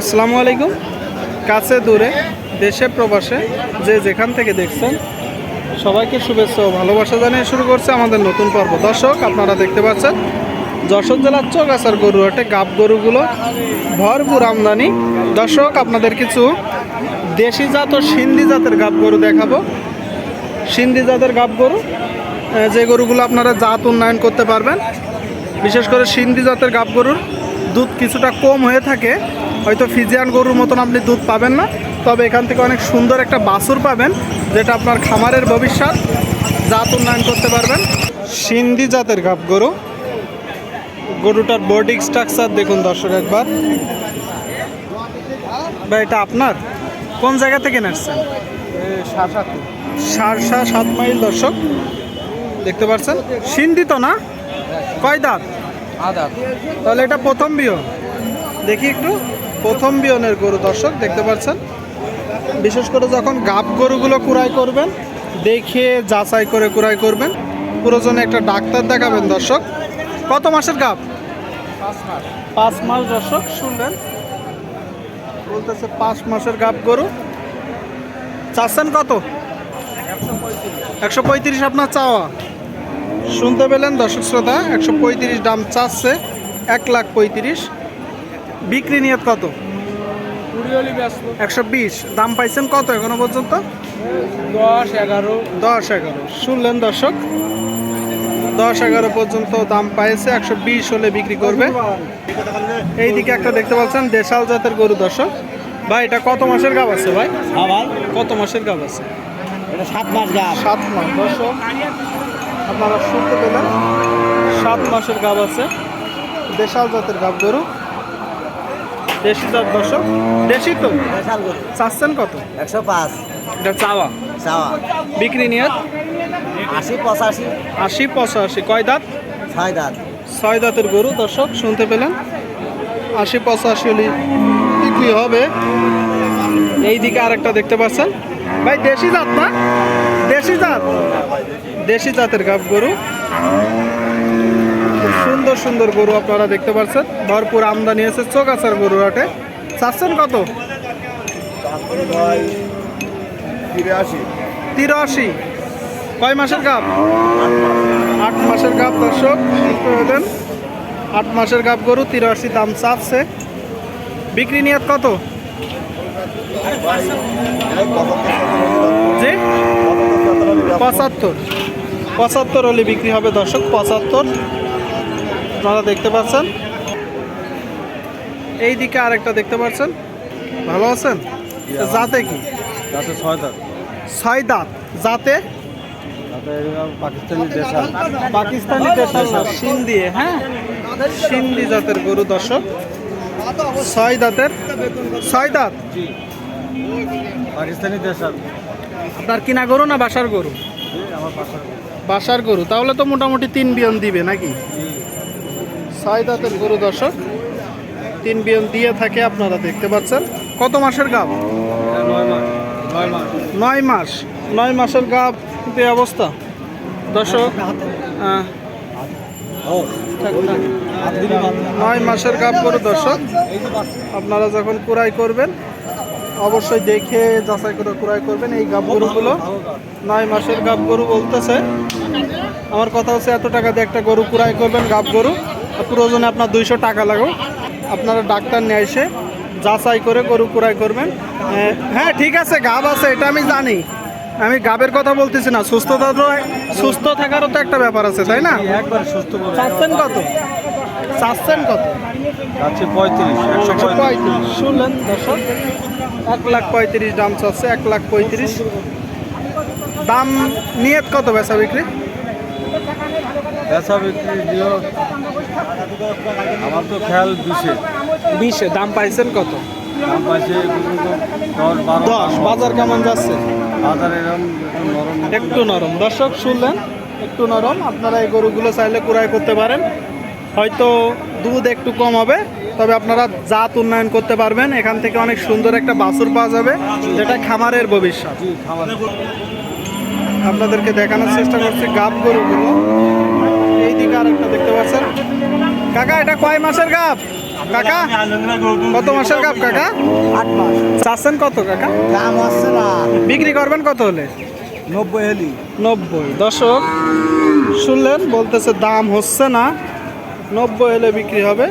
আসসালামু আলাইকুম। কাছে দূরে, দেশে প্রবাসে, যে যেখান থেকে দেখছেন, সবাইকে শুভেচ্ছা ও ভালোবাসা জানিয়ে শুরু করছে আমাদের নতুন পর্ব। দর্শক, আপনারা দেখতে পাচ্ছেন, যশোর জেলার চোখ চৌগাছার গরুহাটে গাব গরুগুলো ভরপুর আমদানি। দর্শক, আপনাদের কিছু দেশি জাত ও সিন্ধি জাতের গাব গরু দেখাবো। সিন্ধি জাতের গাব গরু যে গরুগুলো আপনারা জাত উন্নয়ন করতে পারবেন, বিশেষ করে সিন্ধি জাতের গাব গরুর দুধ কিছুটা কম হয়ে থাকে, হয়তো ফিজিয়ান গরুর মতন আপনি দুধ পাবেন না, তবে এখান থেকে অনেক সুন্দর একটা বাছুর পাবেন, যেটা আপনার খামারের ভবিষ্যৎ, জাত উন্নয়ন করতে পারবেন। সিন্ধি জাতের গাব গরু। গরুটার বডি স্ট্রাকচার দেখুন দর্শক একবার। ভাই, এটা আপনার? কোন জায়গা থেকে নাচছেন সারসা সাত মাইল দর্শক। দেখতে পাচ্ছেন সিন্ধি তো না? কয় দাঁত? আদার তাহলে এটা প্রথম বিয়ন। দেখি একটু। প্রথম বিয়নের গরু দর্শক দেখতে পাচ্ছেন? বিশেষ করে যখন গাব গরুগুলো কুড়াই করবেন দেখে যাচাই করে কুড়াই করবেন। প্রয়োজনে একটা ডাক্তার দেখাবেন দর্শক। কত মাসের গাব? পাঁচ মাস। দর্শক শুনলেন? বলতেছে পাঁচ মাসের গাব গরু। চাচ্ছেন কত? একশো পঁয়ত্রিশ আপনার চাওয়া। শুনতে পেলেন দর্শক শ্রোতা একশো পঁয়ত্রিশ দাম চাচ্ছে এক লাখ পঁয়ত্রিশ। বিক্রি নিয়ত কত? একশো বিশ। দাম পাইছেন কত এখনও পর্যন্ত? দশ এগারো। দশ এগারো। শুনলেন দর্শক? দশ এগারো পর্যন্ত দাম পাইছে একশো বিশ হলে বিক্রি করবে। এইদিকে একটা দেখতে পাচ্ছেন দেশাল জাতের গরু দর্শক। ভাই এটা কত মাসের গাব আছে ভাই? হ্যাঁ ভাই কত মাসের গাব আছে? এটা সাত মাস সাত মাস দর্শক। আপনারা শুনতে পেলেন সাত মাসের গাব আছে। দেশাল জাতের গাব গরু। দেশি জাত দর্শক। দেশি তো? চাচ্ছেন কত? একশো পাঁচ। এটা চাওয়া? চাওয়া। বিক্রি নিয়ে আশি পঁচাশি। আশি পঁচাশি। কয় দাঁত? ছয় দাঁত। ছয় দাঁতের গরু দর্শক শুনতে পেলেন? আশি পঁচাশি হলে বিক্রি হবে। এই দিকে আরেকটা দেখতে পাচ্ছেন। ভাই দেশি জাত না? দেশি জাত? দেশি জাতের গাব গরু। সুন্দর সুন্দর গরু আপনারা দেখতে পাচ্ছেন। ভরপুর আমদানি আছে চোকাচার গরু হাটে। চাচ্ছেন কত? তিরাশি। কয় মাসের গাব? আট মাসের গাব দর্শক আট মাসের গাব গরু তিরাশি দাম চাচ্ছে। বিক্রি নিয়ত কত? জি? পঁচাত্তর। পঁচাত্তর হলে বিক্রি হবে দর্শক পঁচাত্তর। আপনারা দেখতে পাচ্ছেন। এই দিকে আরেকটা দেখতে পাচ্ছেন। ভালো আছেন? যাতে কি? তাতে ছয় দাঁত। ছয় দাঁত। যাতে পাকিস্তানি দেশাল। পাকিস্তানি দেশাল হ্যাঁ? সিন্ধি জাতের গরু দর্শক। ছয় দাঁতের? ছয় দাঁত? পাকিস্তানি দেশাল। আপনার কিনা গরু না বাসার গরু? আমার পাশে বাসার গরু, তাহলে তো মোটামুটি তিন বিয়ন দিবে নাকি? ছয় দাঁতের গরু দর্শক, তিন বিয়ন দিয়ে থাকে আপনারা দেখতে পাচ্ছেন। কত মাসের গাব? নয় মাস। নয় মাস নয় মাস নয় মাসের গাব এই অবস্থা? দর্শক থাক। নয় মাসের গাব গরু দর্শক, আপনারা যখন কুড়াই করবেন অবশ্যই দেখে যাচাই করে কুড়াই করবেন। এই গাব গরুগুলো নয় মাসের গাব গরু বলতেছে। আমার কথা হচ্ছে এত টাকা দিয়ে একটা গরু কুড়াই করবেন গাব গরু। প্রয়োজনে আপনার দুইশো টাকা লাগো আপনারা ডাক্তার নিয়ে এসে যাচাই করে গরু কুড়াই করবেন। হ্যাঁ ঠিক আছে গাব আছে এটা আমি জানি। আমি গাবের কথা বলতেছি না সুস্থতা তো সুস্থ থাকারও তো একটা ব্যাপার আছে তাই না? একবার সুস্থ চাচ্ছেন কত? চাচ্ছেন কত? যাচ্ছে পঁয়ত্রিশ একশো পঁয়ত্রিশ। শুনলেন দর্শক এক লাখ পঁয়ত্রিশ দাম চাচ্ছে এক লাখ পঁয়ত্রিশ। দাম নিয়ত কত বেচা বিক্রি? বেচা বিক্রি দিও আমার তো খেয়াল বিশে বিশে দাম পাইছেন কত? দাম পাইছে দশ বাজার কেমন যাচ্ছে? বাজার এরকম একটু নরম। একটু নরম। দর্শক শুনলেন একটু নরম। আপনারা এই গরুগুলো চাইলে কুড়াই করতে পারেন। হয়তো দুধ একটু কম হবে তবে আপনারা জাত উন্নয়ন করতে পারবেন। এখান থেকে অনেক সুন্দর একটা বাছুর পাওয়া যাবে যেটা খামারের ভবিষ্যৎ। আপনাদেরকে দেখানোর চেষ্টা করছি গাব গরুগুলো। এই দিকে আরেকটা দেখতে পাচ্ছেন। কাকা এটা কয় মাসের গাব? কাকা কত মাসের গাব কাকা? আট মাস। চাচ্ছেন কত কাকা? দাম আসছে না। বিক্রি করবেন কত হলে? নব্বই হেলি। নব্বই। দশক শুনলেন বলতেছে দাম হচ্ছে না। নব্বই হলে বিক্রি হবে।